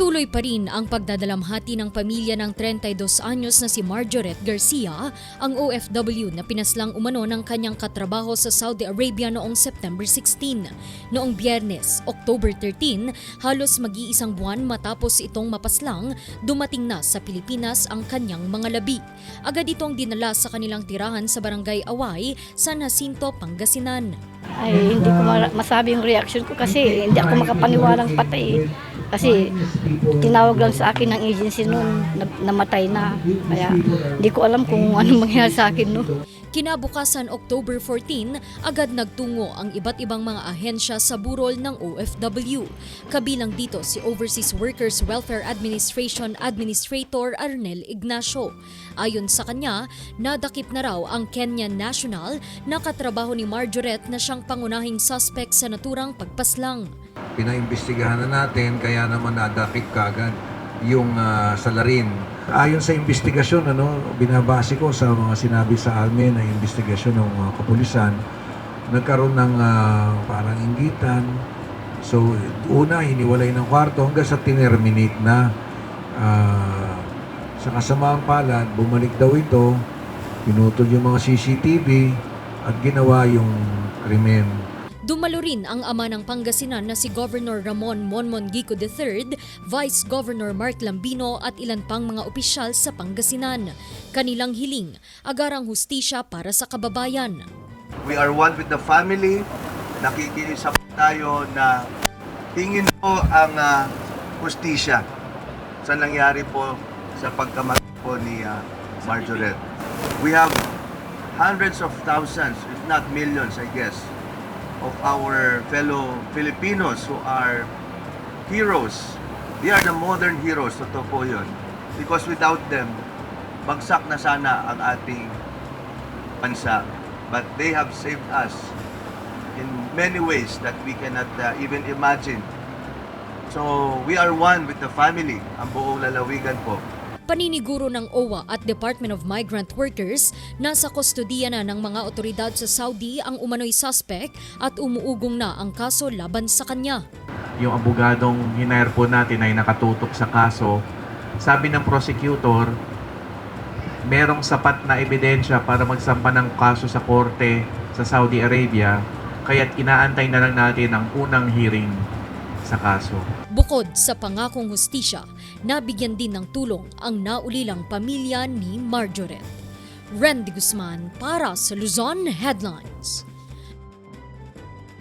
Patuloy pa rin ang pagdadalamhati ng pamilya ng 32 anyos na si Marjoret Garcia, ang OFW na pinaslang umano ng kanyang katrabaho sa Saudi Arabia noong September 16. Noong biyernes, October 13, halos mag-iisang buwan matapos itong mapaslang, dumating na sa Pilipinas ang kanyang mga labi. Agad itong dinala sa kanilang tirahan sa Barangay Away, San Jacinto, Pangasinan. Ay, hindi ko ma- masabi yung reaction ko kasi hindi ako makapaniwalang patay. Kasi tinawag lang sa akin ng agency noon, namatay na. Kaya hindi ko alam kung ano mangyayari sa akin no. Kinabukasan October 14, agad nagtungo ang iba't ibang mga ahensya sa burol ng OFW. Kabilang dito si Overseas Workers Welfare Administration Administrator Arnel Ignacio. Ayon sa kanya, nadakip na raw ang Kenyan national na katrabaho ni Marjoret na siyang pangunahing suspect sa naturang pagpaslang. pinaimbestigahan na natin kaya naman nadakip kagad yung ah, salarin. Ayon sa investigasyon, ano, binabase ko sa mga sinabi sa amin na investigasyon ng mga kapulisan, nagkaroon ng ah, parang inggitan. So, una, hiniwalay ng kwarto hanggang sa tinerminate na. Ah, sa kasamaang palad, bumalik daw ito, pinutol yung mga CCTV at ginawa yung krimen. Dumalo rin ang ama ng Pangasinan na si Governor Ramon Monmon Gico III, Vice Governor Mark Lambino at ilan pang mga opisyal sa Pangasinan. Kanilang hiling, agarang hustisya para sa kababayan. We are one with the family. Nakikiusap tayo na tingin po ang uh, hustisya sa nangyari po sa pagkamatay po ni ah, Marjoret. We have hundreds of thousands, if not millions, I guess, of our fellow Filipinos who are heroes. They are the modern heroes, totoo po yun. Because without them, bagsak na sana ang ating bansa. But they have saved us in many ways that we cannot uh, even imagine. So we are one with the family, ang buong lalawigan po. Paniniguro ng OWA at Department of Migrant Workers, nasa kustodiya na ng mga otoridad sa Saudi ang umano'y suspect at umuugong na ang kaso laban sa kanya. yung abogadong hinire po natin ay nakatutok sa kaso. Sabi ng prosecutor, merong sapat na ebidensya para magsampa ng kaso sa korte sa Saudi Arabia, kaya't inaantay na lang natin ang unang hearing sa kaso. Bukod sa pangakong hustisya, nabigyan din ng tulong ang naulilang pamilya ni Marjoret. Randy Guzman para sa Luzon Headlines.